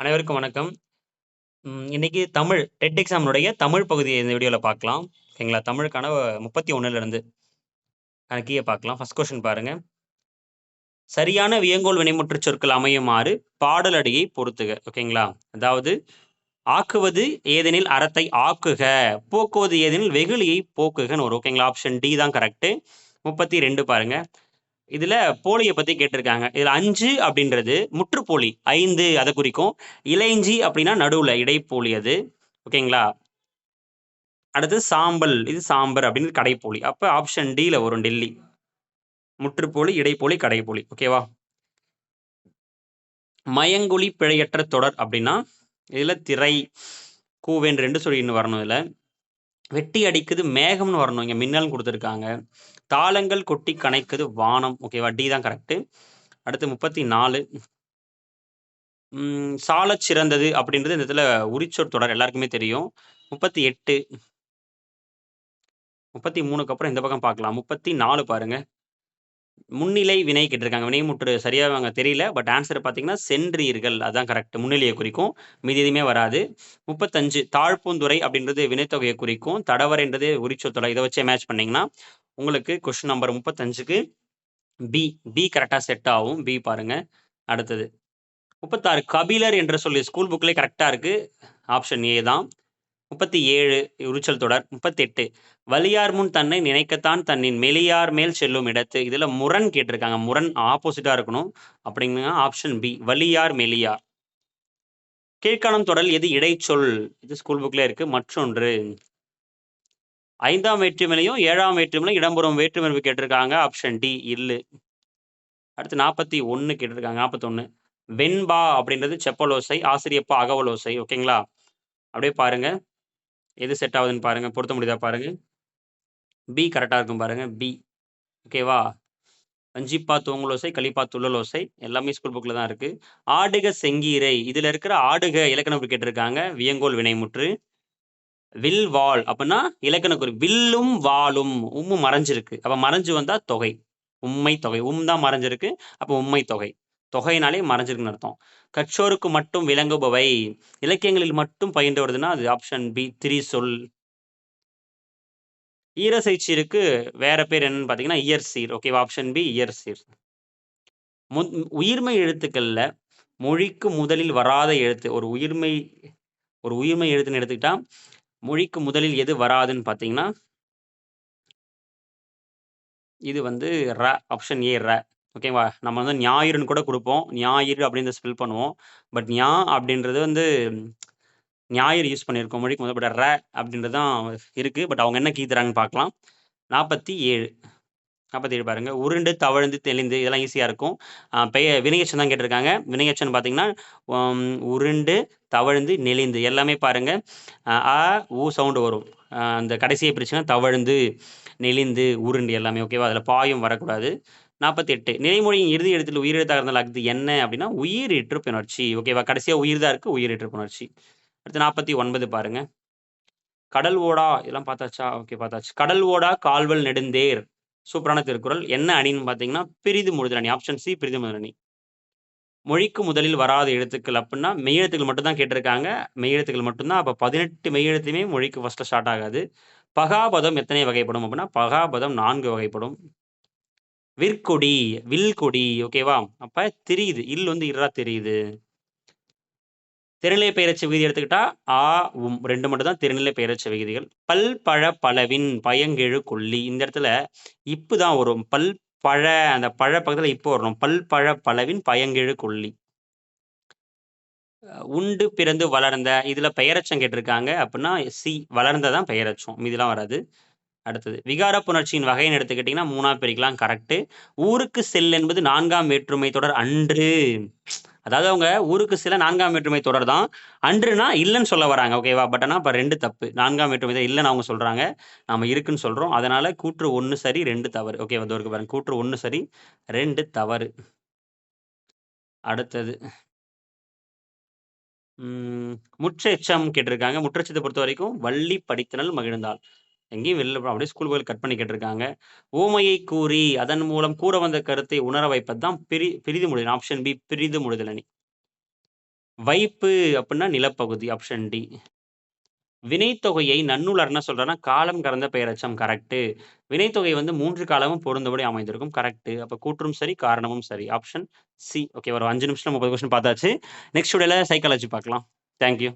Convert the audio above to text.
அனைவருக்கும் வணக்கம். இன்னைக்கு தமிழ் டெட் எக்ஸாமினுடைய தமிழ் பகுதியை இந்த வீடியோவில் பார்க்கலாம். ஓகேங்களா? தமிழுக்கான 31 இருந்து அ பார்க்கலாம். ஃபர்ஸ்ட் கொஸ்டின் பாருங்க. சரியான வியங்கோள் வினைமுற்று சொற்கள் அமையுமாறு பாடலடியை பொருத்துக. ஓகேங்களா? அதாவது ஆக்குவது ஏதெனில் அறத்தை ஆக்குக, போக்குவது ஏதெனில் வெகுளியை போக்குகன்னு ஒரு ஓகேங்களா? ஆப்ஷன் டி தான் கரெக்ட்டு. 32 பாருங்க. இதுல போலியை பத்தி கேட்டிருக்காங்க. இதுல அஞ்சு அப்படின்றது முற்றுப்போலி. ஐந்து அதை குறிக்கும். இளைஞ்சி அப்படின்னா நடுவுல இடைப்போலி அது. ஓகேங்களா? அடுத்து சாம்பல். இது சாம்பர் அப்படின்னு கடைப்போலி. அப்ப ஆப்ஷன் டில வரும் டெல்லி. முற்றுப்போலி, இடைப்போலி, கடைப்போலி. ஓகேவா? மயங்குழி பிழையற்ற தொடர் அப்படின்னா, இதுல திரை, கூவேன் 2 சொல்லின்னு வரணும் இதுல. வெட்டி அடிக்குது மேகம்னு வரணும். இங்கே மின்னல்னு கொடுத்துருக்காங்க தாளங்கள் கொட்டி கணைக்குது வானம். ஓகேவா? டி தான் கரெக்ட்டு. அடுத்து முப்பத்தி நாலு சால சிறந்தது அப்படின்றது இந்த இதில் உரிச்சொற் தொடர் எல்லாருக்குமே தெரியும். 38 33க்கு அப்புறம் இந்த பக்கம் பார்க்கலாம். 34 பாருங்க. முன்னிலை வினை கேட்டிருக்காங்க. வினைமுற்று சரியாக அவங்க தெரியல. பட் ஆன்சர் பார்த்தீங்கன்னா, சென்றீர்கள். அதுதான் கரெக்ட். முன்னிலையை குறிக்கும். மீதி எதுவுமே வராது. 35 தாழ்ப்பூந்துறை அப்படின்றது வினைத்தொகையை குறிக்கும். தடவரைன்றது உரிச்சொற் தொடர். இதை வச்சே மேட்ச் பண்ணீங்கன்னா, உங்களுக்கு கொஸ்டின் நம்பர் 35க்கு பி. பி கரெக்டாக செட் ஆகும். பி பாருங்க. அடுத்தது 36 கபிலர் என்ற சொல்லி ஸ்கூல் புக்கில் கரெக்டாக இருக்கு. ஆப்ஷன் ஏ தான். முப்பத்தி ஏழு உருச்சல் தொடர். 38 வலியார் முன் தன்னை நினைக்கத்தான் தன்னின் மெலியார் மேல் செல்லும் இடத்து. இதில் முரண் கேட்டிருக்காங்க. முரண் ஆப்போசிட்டாக இருக்கணும். அப்படிங்கன்னா ஆப்ஷன் பி. வலியார், மெலியார். கீழ்க்காணும் தொடர் எது இடைச்சொல்? இது ஸ்கூல் புக்கில் இருக்கு. மற்றொன்று. ஐந்தாம் வேற்றுமையிலையும் ஏழாம் வேற்றுமையிலும் இடம்பெறும் வேற்றுமை கேட்டிருக்காங்க. Option D. இல்லு. அடுத்து 41 கேட்டிருக்காங்க. 41 வெண்பா அப்படின்றது செப்பலோசை. ஆசிரியப்பா அகவலோசை. ஓகேங்களா? அப்படியே பாருங்க. எது செட் ஆகுதுன்னு பாருங்கள் பொருத்த முடியுதா பாருங்கள் பி கரெக்டாக இருக்கும் பாருங்கள் பி. ஓகேவா? வஞ்சிப்பா தூங்குலோசை கலிப்பா துள்ளலோசை. எல்லாமே ஸ்கூல் புக்கில் தான் இருக்குது ஆடுக செங்கீரை. இதில் இருக்கிற ஆடுக இலக்கணம் கேட்டிருக்காங்க. வியங்கோள் வினைமுற்று. வில் வாள் அப்படின்னா இலக்கண குறி. வில்லும் வாலும் உம்மு மறைஞ்சிருக்கு. அப்போ மறைஞ்சு வந்தால் தொகை. உண்மை தொகை. உம் தான் மறைஞ்சிருக்கு. அப்போ உண்மை தொகை. தொகையினாலே மறைஞ்சிருக்குன்னு அர்த்தம். கற்றோருக்கு மட்டும் விளங்குபவை. இலக்கியங்களில் மட்டும் பயின்று வருதுன்னா, அது ஆப்ஷன் பி. திரிசொல். ஈரசைச்சீருக்கு வேற பேர் என்னன்னு பார்த்தீங்கன்னா, இயர் சீர் ஓகேவா? Option B. இயற்சீர். மு உயிர்மை எழுத்துக்களில் மொழிக்கு முதலில் வராத எழுத்து. ஒரு உயிர்மை ஒரு உயிர்மை எழுத்துன்னு எடுத்துக்கிட்டா, மொழிக்கு முதலில் எது வராதுன்னு பார்த்தீங்கன்னா இது வந்து ர. ஆப்ஷன் ஏ ர. ஓகேவா? நம்ம வந்து ஞாயிறுன்னு கூட கொடுப்போம் ஞாயிறு அப்படின்னு ஸ்பெல் பண்ணுவோம். பட் ஞா அப்படின்றது வந்து ஞாயிறு யூஸ் பண்ணியிருக்கோம். மொழிக்கு முதல்பட ர அப்படின்றது தான் இருக்குது பட் அவங்க என்ன கீ தராங்கன்னு பார்க்கலாம். 47 47 பாருங்க. உருண்டு, தவழ்ந்து, தெளிந்து இதெல்லாம் ஈஸியாக இருக்கும். பெயர் வினையச்சன் தான் கேட்டிருக்காங்க. வினையச்சன் பார்த்தீங்கன்னா, உருண்டு, தவழ்ந்து, நெளிந்து எல்லாமே பாருங்க. அ ஊ சவுண்டு வரும். அந்த கடைசியை பிரிச்சுன்னா தவழ்ந்து, நெளிந்து, உருண்டு எல்லாமே ஓகேவா? அதில் பாயும் வரக்கூடாது. 48 நிலைமொழியின் இறுதி எழுத்தில் உயிரெழுத்தாக இருந்தால் அஃது என்ன அப்படின்னா, உயிரீற்று புணர்ச்சி. ஓகேவா? கடைசியாக உயிர் தான் இருக்கு. உயிரீற்று புணர்ச்சி. அடுத்து 49 பாருங்க. கடல் ஓடா இதெல்லாம் பார்த்தாச்சா? ஓகே பார்த்தாச்சு. கடல் ஓடா கால்வல் நெடுந்தேர். சூப்பரான திருக்குறள். என்ன அணின்னு பார்த்தீங்கன்னா, பிரிது முழுதல் அணி. Option C. பிரிது முதல் அணி. மொழிக்கு முதலில் வராத எழுத்துக்கள் அப்படின்னா, மெய்யெழுத்துக்கள் மட்டும் தான் கேட்டிருக்காங்க. மெய்யெழுத்துக்கள் மட்டும் தான். அப்ப 18 மெய்யெழுத்துமே மொழிக்கு ஃபஸ்ட்டில் ஸ்டார்ட் ஆகாது. பகாபதம் எத்தனை வகைப்படும் அப்படின்னா, பகாபதம் நான்கு வகைப்படும். விற்கொடி, வில்கொடி ஓகேவா? அப்ப தெரியுது இல் வந்து இரா தெரியுது. திருநிலை பெயரெச்ச விகுதி எடுத்துக்கிட்டா, ஆ, உம் ரெண்டு மட்டும் தான் திருநிலை பெயரெச்ச விகுதிகள். பல், பழ, பலவின், பயங்கெழு கொல்லி. இந்த இடத்துல இப்பு தான் வரும். பல், பழ அந்த பழ பக்கத்துல இப்போ வரணும். பல், பழ, பலவின், பயங்கெழு கொல்லி. உண்டு, பிறந்து, வளர்ந்த இதுல பெயரச்சம் கேட்டிருக்காங்க. அப்படின்னா சி. வளர்ந்ததான் பெயரச்சம் பெயரெச்சம். மீதிலாம் வராது. அடுத்தது விகார புணர்ச்சியின் வகைன்னு எடுத்துக்கிட்டீங்கன்னா, 3ஆ பிரிக்கலாம். கரெக்டு ஊருக்கு செல் என்பது நான்காம் வேற்றுமை தொடர் அன்று. அதாவது அவங்க ஊருக்கு செல்ல 4ஆம் வேற்றுமை தொடர் தான். அன்றுனா இல்லன்னு சொல்ல வராங்க. ஓகேவா? பட் ஆனா அப்ப 2 தப்பு. நான்காம் வேற்றுமை தான் இல்லன்னு அவங்க சொல்றாங்க. நம்ம இருக்குன்னு சொல்றோம். அதனால கூற்று ஒன்று சரி, ரெண்டு தவறு. ஓகேவா? இதோ பாருங்க. கூற்று ஒன்று சரி, ரெண்டு தவறு. அடுத்தது. முற்றெச்சம் கேட்டிருக்காங்க. பொறுத்த வரைக்கும் வள்ளி படித்தனல் மகிழ்ந்தாள். எங்கேயும் வெளில அப்படியே ஸ்கூல் புக்ல கட் பண்ணி கேட்டிருக்காங்க. கூறி, அதன் மூலம் கூற வந்த கருத்தை உணர வைப்பது தான் பிரி பிரிது முடிதல் ஆப்ஷன் பி. பிரிது முழுதல் வைப்பு அப்படின்னா நிலப்பகுதி. Option D. வினைத்தொகையை நன்னூலர் என்ன சொல்றேன்னா காலம் கடந்த பெயரச்சம் கரெக்டு வினைத்தொகை வந்து மூன்று காலமும் பொருந்தபடி அமைந்திருக்கும். கரெக்டு அப்போ கூற்றும் சரி, காரணமும் சரி. Option C. ஓகே ஒரு அஞ்சு நிமிஷம் முப்பது கொஸ்டின் பார்த்தாச்சு. நெக்ஸ்ட் வீடியோல சைக்காலஜி பார்க்கலாம். Thank you.